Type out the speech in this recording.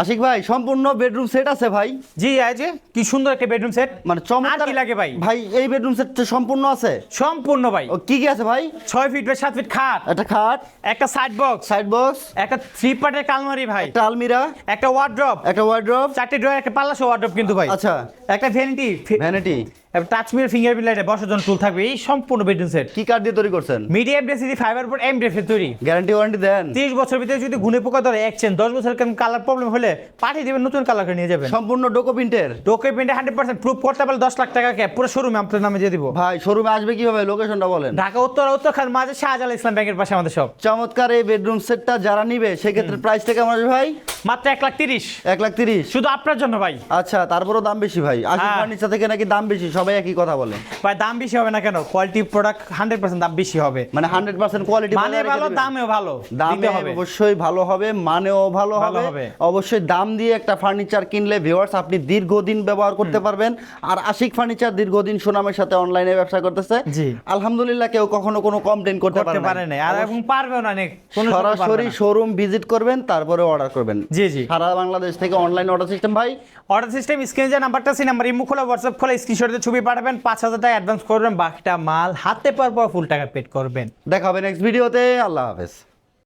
আশিক ভাই সম্পূর্ণ bedroom set আছে ভাই। জি যে কি সুন্দর একটা বেডরুম সেট মানে চমৎকার কি লাগে ভাই? ভাই এই বেডরুম সেট সম্পূর্ণ আছে? সম্পূর্ণ ভাই। ও কি কি আছে ভাই? ছয় ফিট বাই সাত ফিট খাট। একটা খাট। একটা সাইড বক্স সাইড বক্স একটা থ্রি পার্টের কালমারি ভাই। একটা আলমিরা। একটা ওয়ার্ড্রপ একটা ওয়ার্ড্রপ চারটি ড্রয়ার একটা পাল্লা ওয়ার্ড্রপ কিন্তু ভাই। আচ্ছা। একটা vanity vanity touch mirror fingerprint লাইটে বসার জন্য টুল থাকবে। এই সম্পূর্ণ বেডরুম সেট কি কাঠ দিয়ে তৈরি করছেন? Medium density fibre board M ডেফে তৈরি। গ্যারান্টি ওয়ারেন্টি দেন। তিরিশ বছর ভিতরে যদি গুনে পোকা ধরে এক্সচেঞ্জ দশ বছর কেন কালার প্রবলেম হলে পাঠিয়ে দেবেন নতুন কালার করে নিয়ে যাবেন। সম্পূর্ণ ডোকো প্রিন্টের ডোকে পেন্টে হান্ড্রেড পার্সেন্ট প্রুফ করতে পারলে দশ লাখ টাকা ক্যাপ পুরো শোরুমে আপনার নামে দিয়ে দিব। ভাই শোরুমে আসবে কীভাবে? লোকেশনটা বলেন। ঢাকা উত্তর উত্তরখান মাঝে শাহজালাল ইসলাম ব্যাংকের পাশে আমাদের সব চমৎকার এই বেডরুম সেটটা যারা নিবে সেক্ষেত্রে প্রাইসটা কেমন আসবে ভাই? মাত্র এক লাখ তিরিশ। এক লাখ তিরিশ? শুধু আপনার জন্য ভাই। আচ্ছা তারপরেও দাম বেশি ভাই। হ্যাঁ। ফার্নিচার থেকে নাকি দাম বেশি? সবাই একই কথা বলে। ভাই দাম বেশি হবে না কেন? কোয়ালিটি প্রোডাক্ট হান্ড্রেড পার্সেন্ট দাম বেশি হবে। মানে হান্ড্রেড পার্সেন্ট কোয়ালিটি মানে ভালো দামেও ভালো দামে হবে। অবশ্যই ভালো হবে মানেও ভালো হবে। অবশ্যই দাম দিয়ে একটা ফার্নিচার কিনলে ভিউয়ার্স আপনি দীর্ঘদিন ব্যবহার করতে পারবেন। আর আশিক ফার্নিচার দীর্ঘদিন সুনামের সাথে অনলাইনে ব্যবসা করতেছে। জি। আলহামদুলিল্লাহ কেউ কখনো কোনো কমপ্লেন করতে পারে না আর এবং পারবেও না সরাসরি শোরুম ভিজিট করবেন তারপরে অর্ডার করবেন। জি জি। সারা বাংলাদেশ থেকে অনলাইন অর্ডার সিস্টেম ভাই। অর্ডার সিস্টেম স্ক্রিনে যে নাম্বারটা সেই নাম্বার ইমো খোলা হোয়াটসঅ্যাপ খোলা স্ক্রিনশটে ছবি পাঠাবেন। পাঁচ হাজার টাকা অ্যাডভান্স করবেন বাকিটা মাল হাতে পাওয়ার পর ফুল টাকা পেড করবেন। দেখা হবে নেক্সট ভিডিওতে আল্লাহ হাফেজ।